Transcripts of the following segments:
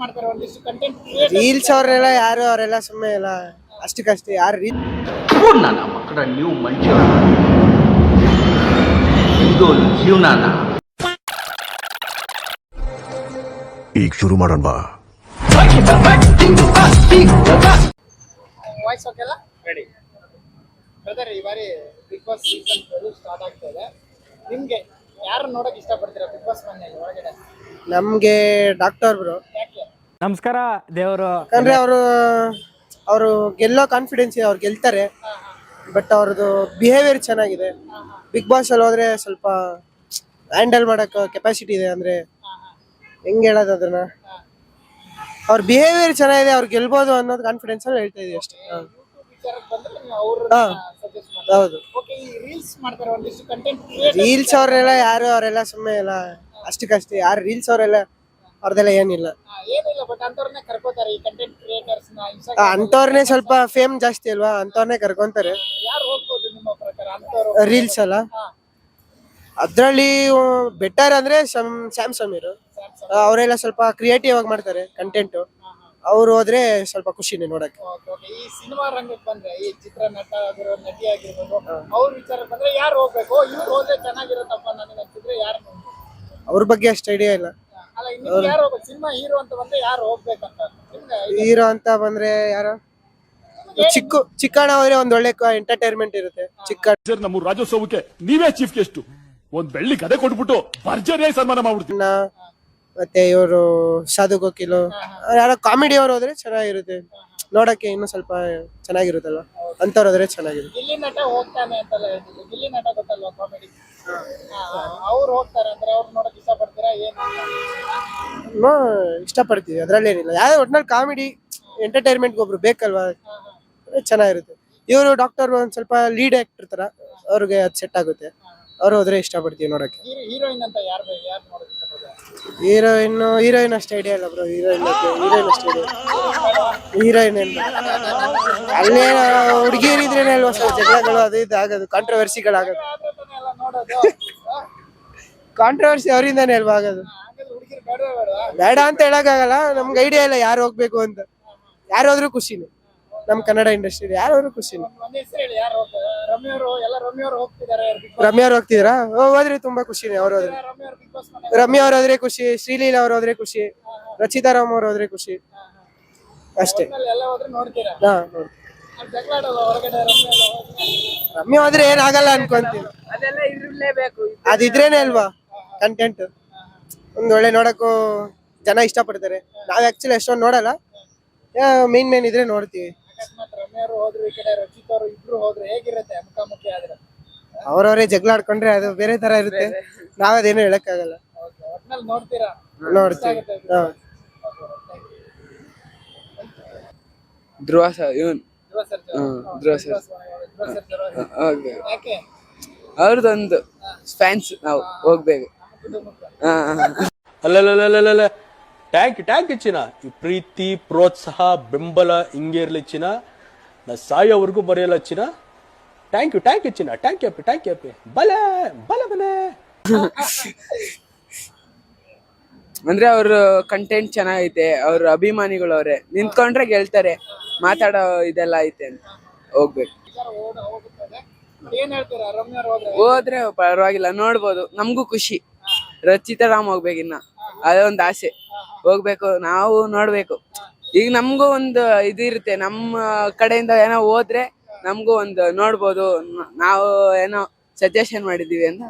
ಮಾಡ್ತಾರೆ ಒಂದಿಷ್ಟು content reels ಅವರೆಲ್ಲ ಯಾರು ಅವರೆಲ್ಲ ಸುಮ್ಮನೆ ಇಲ್ಲ ಅಷ್ಟಕ್ಕಷ್ಟೇ ಯಾರು ರೀಲ್ ನನ್ನ ಮಕ್ಕಳ ನೀವು ಮನುಷ್ಯ ಇದು ಜೀವನನ. ಈಗ ಶುರು ಮಾಡೋಣ ಬಾ. ವಾಯ್ಸ್ ಓಕೆಲ್ಲ ರೆಡಿ ಬ್ರದರ್ ಈ ಬಾರಿ ಬಿಗ್ ಬಾಸ್ ಸೀಸನ್ ಸ್ಟಾರ್ಟ್ ಆಗ್ತಾ ಇದೆ. ನಿಮ್ಗೆ ಯಾರು ನೋಡೋಕೆ ಇಷ್ಟಪಡ್ತೀರಾ ಬಿಗ್ ಬಾಸ್ ಮನೆಯಲ್ಲಿ ಒಳಗಡೆ? ನಮ್ಗೆ ಡಾಕ್ಟರ್ ಬ್ರು ನಮಸ್ಕಾರ, ದೇವರು. ಯಾಕಂದ್ರೆ ಅವರು ಅವರು ಗೆಲ್ಲೋ ಕಾನ್ಫಿಡೆನ್ಸ್ ಇದೆ ಅವ್ರು ಗೆಲ್ತಾರೆ. ಬಟ್ ಅವ್ರದ್ದು ಬಿಹೇವಿಯರ್ ಚೆನ್ನಾಗಿದೆ. ಬಿಗ್ ಬಾಸ್ ಅಲ್ಲಿ ಹೋದ್ರೆ ಸ್ವಲ್ಪ ಹ್ಯಾಂಡಲ್ ಮಾಡಕ್ ಕೆಪಾಸಿಟಿ ಇದೆ ಅಂದ್ರೆ ಹೆಂಗ್ ಹೇಳೋದು ಅದನ್ನ? ಅವ್ರ ಬಿಹೇವಿಯರ್ ಚೆನ್ನಾಗಿದೆ, ಅವ್ರು ಗೆಲ್ಬೋದು ಅನ್ನೋದು ಕಾನ್ಫಿಡೆನ್ಸ್ ಅಲ್ಲಿ ಹೇಳ್ತಾ ಇದೀವಿ ಅಷ್ಟೇ. ಹೌದು. ರೀಲ್ಸ್ ಅವರೆಲ್ಲ ಯಾರು, ಅವರೆಲ್ಲ ಸುಮ್ಮನೆ ಎಲ್ಲ ಅಷ್ಟಕ್ಕಷ್ಟೇ. ಯಾರು ರೀಲ್ಸ್ ಅವರೆಲ್ಲ ಅವ್ರದೆಲ್ಲ ಏನಿಲ್ಲ. ಏನಿಲ್ಲ ಬಟ್ ಅಂತವ್ರನ್ನೇ ಕರ್ಕೋತಾರೆ ಈ ಕಂಟೆಂಟ್ ಕ್ರಿಯೇಟರ್ಸ್ನ ಆ, ಸ್ವಲ್ಪ ಫೇಮ್ ಜಾಸ್ತಿ ಅಲ್ವಾ? ಅಂತವ್ರನ್ನೇ ಕರ್ಕೊಂತಾರೆ. ಯಾರು ಹೋಗ್ಬೋದು ನಿಮ್ಮ ಪ್ರಕಾರ? ಅಂತವ್ರು ರೀಲ್ಸ್ ಅಲ್ಲ. ಅದ್ರಲ್ಲಿ ಬೆಟರ್ ಅಂದ್ರೆ ಸಮ್- ಸ್ಯಾಮ್ ಸಮೀರ್. ಅವರೆಲ್ಲ ಸ್ವಲ್ಪ ಕ್ರಿಯೇಟಿವ್ ಆಗಿ ಮಾಡ್ತಾರೆ ಕಂಟೆಂಟ್ ಅವ್ರು ಹೋದ್ರೆ ಸ್ವಲ್ಪ ಖುಷಿನೇ ನೋಡಕ್ಕೆ. Okay, okay. ಈ ಸಿನಿಮಾ ರಂಗಕ್ಕೆ ಬಂದ್ರೆ ಈ ಚಿತ್ರ ನಟ ಆಗಿರೋ ನಟಿ ಆಗಿರ್ಬೋದು ಅವ್ರ ವಿಚಾರಕ್ಕೆ ಬಂದ್ರೆ ಯಾರು ಹೋಗ್ಬೇಕು? ಇವ್ರು ಹೋದ್ರೆ ಚೆನ್ನಾಗಿರುತ್ತಪ್ಪ ನನಗೆ ಅನ್ಸಿದ್ರೆ ಯಾರು ಅವ್ರ ಬಗ್ಗೆ ಅಷ್ಟು ಐಡಿಯಾ ಇಲ್ಲ. ನಿಮ್ಗೆ ಯಾರು ಹೋಗ್ಬೇಕು ಸಿನಿಮಾ ಹೀರೋ ಅಂತ ಬಂದ್ರೆ ಯಾರು ಹೋಗ್ಬೇಕಂತ? ನಿಮ್ಗೆ ಹೀರೋ ಅಂತ ಬಂದ್ರೆ ಯಾರು? ಚಿಕ್ಕ ಚಿಕ್ಕಣ್ಣ ಹೋದ್ರೆ ಒಂದ್ ಒಳ್ಳೆ ಎಂಟರ್ಟೈನ್ಮೆಂಟ್ ಇರುತ್ತೆ. ಚಿಕ್ಕ ಸರ್ ನಮ್ಮ ರಾಜ್ಯೋತ್ಸವಕ್ಕೆ ನೀವೇ ಚೀಫ್ ಗೆಸ್ಟ್ ಒಂದ್ ಬೆಳ್ಳಿ ಕದೆ ಕೊಟ್ಬಿಟ್ಟು ಭರ್ಜರಿಯಾಗಿ ಸನ್ಮಾನ ಮಾಡ್ಬಿಡ್ತೀನಿ ಮತ್ತೆ ಇವರು ಸಾಧು ಕೋಕಿಲು ಯಾರೋ ಕಾಮಿಡಿ ಅವ್ರು ಹೋದ್ರೆ ಚೆನ್ನಾಗಿರುತ್ತೆ. ನೋಡಕ್ಕೆ ಇನ್ನೂ ಸ್ವಲ್ಪ ಚೆನ್ನಾಗಿರುತ್ತಲ್ಲ ಅಂತವ್ರು ಹೋದ್ರೆ ಚೆನ್ನಾಗಿರುತ್ತೆ. ಗಿಲ್ಲಿ ನಟ ಹೋಗ್ತಾನೆ ಅಂತೆಲ್ಲ ಹೇಳ್ತಿದ್ರು ಗಿಲ್ಲಿ ನಟ ಗೊತ್ತಲ್ವಾ ಕಾಮಿಡಿ ಅವ್ರು ಹೋಗ್ತಾರೆ ಅಂದ್ರೆ ಅವ್ರು ನೋಡಕ್ ಇಷ್ಟಪಡ್ತೀರಾ? ಏನು ಪಡ್ತೀವಿ ಇಷ್ಟಪಡ್ತೀವಿ ಅದ್ರಲ್ಲೇನಿಲ್ಲ. ಯಾವ್ದು ಒಟ್ನಲ್ಲಿ ಕಾಮಿಡಿ ಎಂಟರ್ಟೈನ್ಮೆಂಟ್ಗೆ ಒಬ್ರು ಬೇಕಲ್ವಾ? ಚೆನ್ನಾಗಿರುತ್ತೆ. ಇವರು ಡಾಕ್ಟರ್ ಒಂದ್ ಸ್ವಲ್ಪ ಲೀಡ್ ಆಕ್ಟರ್ ತರ ಅವ್ರಿಗೆ ಅದು ಸೆಟ್ ಆಗುತ್ತೆ. ಅವ್ರು ಹೋದ್ರೆ ಇಷ್ಟಪಡ್ತೀವಿ ನೋಡಕ್ಕೆ. ಹೀರೋ ಹೀರೋಯಿನ್ ಅಂತ ಯಾರು ಯಾರು ಹೀರೋಯಿನ್ ಹೀರೋಯಿನ್ ಅಷ್ಟು ಐಡಿಯಾ ಇಲ್ಲ ಬ್ರೋ ಹೀರೋಯಿನ್ ಹೀರೋಯಿನ್ ಅಷ್ಟು ಐಡಿಯಾ ಹೀರೋಯಿನ್ ಅಲ್ಲೇ ಹುಡುಗಿಯರಿದ್ರೇನೆ ಅಲ್ವಾ ಸರ್ ಜಗಳಗಳು ಅದು ಇದು ಆಗೋದು ಕಾಂಟ್ರವರ್ಸಿಗಳಾಗೋದು? ಕಾಂಟ್ರವರ್ಸಿ ಅವರಿಂದಾನೇ ಅಲ್ವಾ ಆಗೋದು? ಬೇಡ ಅಂತ ಹೇಳಕ್ಕಾಗಲ್ಲ. ನಮ್ಗೆ ಐಡಿಯಾ ಇಲ್ಲ ಯಾರು ಹೋಗ್ಬೇಕು ಅಂತ. ಯಾರು ಹೋದ್ರು ಖುಷಿನೇ. ನಮ್ ಕನ್ನಡ ಇಂಡಸ್ಟ್ರಿ ಯಾರು ಹೋದ್ರು ಖುಷಿನೇ. ಒಂದ್ ಹೆಸರು ಹೇಳಿ ಯಾರು ಹೋಗ್ತಾರೆ ರಮ್ಯವರು ಎಲ್ಲ ರಮ್ಯವರು ಹೋಗ್ತಿದ್ದಾರೆ ಬಿಗ್ ಬಾಸ್ ರಮ್ಯಾ ಅವ್ರು ಹೋಗ್ತಿದ್ರಾ? ಓ, ಹೋದ್ರೆ ತುಂಬಾ ಖುಷಿನೇ ಅವ್ರು ಹೋದ್ರೆ. ರಮ್ಯ ಅವ್ರು ಹೋದ್ರೆ ಖುಷಿ ಶ್ರೀಲೀಲಾ ಅವ್ರು ಹೋದ್ರೆ ಖುಷಿ ರಚಿತಾ ರಾಮ್ ಅವ್ರು ಹೋದ್ರೆ ಖುಷಿ. ಅಷ್ಟೇ. ಒಟ್ನಲ್ಲಿ ಎಲ್ಲ ಹೋದ್ರೆ ನೋಡ್ತೀರಾ? ಹಾ ನೋಡಿ ಜಗಳ ಆಡಲ್ಲ ಹೊರಗಡೆ ರಮ್ಯ ಹೋದ್ರೆ? ರಮ್ಯಾ ಹೋದ್ರೆ ಏನಾಗಲ್ಲ ಅನ್ಕೊಂತೀನಿ. ಇರಲೇಬೇಕು. ಅದಿದ್ರೇನೆ ಅಲ್ವಾ? ಕಂಟೆಂಟ್ ಒಂದ್ ಒಳ್ಳೆ ನೋಡಕ್ಕೂ ಜನ ಇಷ್ಟಪಡ್ತಾರೆ. ನಾವು ಆಕ್ಚುಲಿ ಅಷ್ಟೊಂದು ನೋಡಲ್ಲ. ಮೇನ್ ಮೇನ್ ಇದ್ರೆ ನೋಡ್ತೀವಿ. ಅಕಸ್ಮಾತ್ ರಮ್ಯವರು ಹೋದ್ರು ಈ ಕಡೆ ರಚಿತ್ ಅವರು ಇಬ್ರು ಹೋದ್ರೆ ಹೇಗಿರುತ್ತೆ ಮುಖಾಮುಖಿ ಆದ್ರೆ? ಅವ್ರವ್ರೇ ಜಗಳ ಆಡ್ಕೊಂಡ್ರೆ ಅದು ಬೇರೆ ತರ ಇರುತ್ತೆ. ನಾವದೇನು ಹೇಳಕ್ಕಾಗಲ್ಲ. ಓಕೆ ಒಟ್ನಲ್ಲಿ ನೋಡ್ತೀರಾ? ನೋಡ್ತೀವಿ. ಹಾ. ಧ್ರುವ ಸರ್ ಇವನ್. ಧ್ರುವ ಧ್ರುವ ಧ್ರುವ ಯಾಕೆ? ಅವ್ರದ್ದೊಂದು ಫ್ಯಾನ್ಸ್ ನಾವು ಹೋಗ್ಬೇಕು. ಹಾ, ಹಾ. ಅಲ್ಲಲ್ಲಲ್ಲಲ್ಲ ಟ್ಯಾಂಕ್ ಟ್ಯಾಂಕ್ ಇಚ್ಚಿನ ಈ ಪ್ರೀತಿ ಪ್ರೋತ್ಸಾಹ ಬೆಂಬಲ ಹಿಂಗೆ ಇರ್ಲಿ ಚಿನ್ನ. ನಾ ಸಾಯೋವರೆಗೂ ಬರೆಯಲ್ಲ ಹೆಚ್ಚಿನ ಟ್ಯಾಂಕ್ ಯು ಟ್ಯಾಂಕ್ ಇಚ್ಚಿನ ಟ್ಯಾಂಕ್ ಯಪ್ಪಿ ಟ್ಯಾಂಕ್ ಯಪ್ಪಿ ಬಲೆ ಬಲೆ ಬಲೆ. ಅಂದ್ರೆ ಅವ್ರ ಕಂಟೆಂಟ್ ಚೆನ್ನಾಗೈತೆ ಅವ್ರ ಅಭಿಮಾನಿಗಳು ಅವ್ರೆ. ನಿಂತ್ಕೊಂಡ್ರೆ ಗೆಲ್ತಾರೆ. ಮಾತಾಡೋ ಇದೆಲ್ಲ ಐತೆ ಅಂತ. ಹೋಗ್ಬೇಕು. ಹೋದ್ರೆ ಪರವಾಗಿಲ್ಲ ನೋಡ್ಬೋದು. ನಮಗೂ ಖುಷಿ. ರಚಿತಾ ರಾಮ್ ಹೋಗ್ಬೇಕಿನ್ನ ಅದೇ ಒಂದು ಆಸೆ. ಹೋಗ್ಬೇಕು ನಾವು ನೋಡ್ಬೇಕು. ಈಗ ನಮಗೂ ಒಂದು ಇದಿರುತ್ತೆ ನಮ್ಮ ಕಡೆಯಿಂದ ಏನೋ ಹೋದ್ರೆ ನಮಗೂ ಒಂದು ನೋಡ್ಬೋದು. ನಾವು ಏನೋ ಸಜೆಷನ್ ಮಾಡಿದೀವಿ ಅಂತ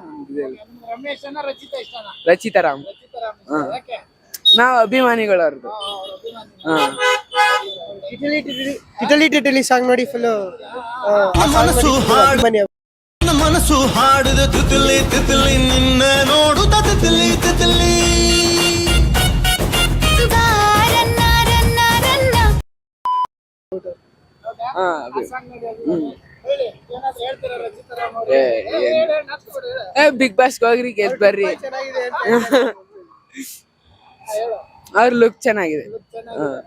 ರಚಿತಾ ಇಷ್ಟನಾ ರಚಿತಾ ರಾಮ್. ರಚಿತಾ ರಾಮ್ ಇಷ್ಟ. ನಾವು ಅಭಿಮಾನಿಗಳು. ಅವ್ರದ್ದು ಟಿಟಲಿ ಟಿಟಲಿ ಸಾಂಗ್ ನೋಡಿ ಫುಲ್ ಮನಸ್ಸು ಹಾಡಿದ ತಿತಿಲಿ ತಿತಿಲಿ ನಿನ್ನ ನೋಡುತ್ತ ಹೇಳು. ಏ ಬಿಗ್ ಬಾಸ್ ಹೋಗ್ರಿ ಗೆದ್ ಬರ್ರಿ. ಚೆನ್ನಾಗಿದೆ ಅಂತ ಹೇಳು ಅವ್ರ ಲುಕ್ ಚೆನ್ನಾಗಿದೆ. ಚೆನ್ನಾಗಿದೆ.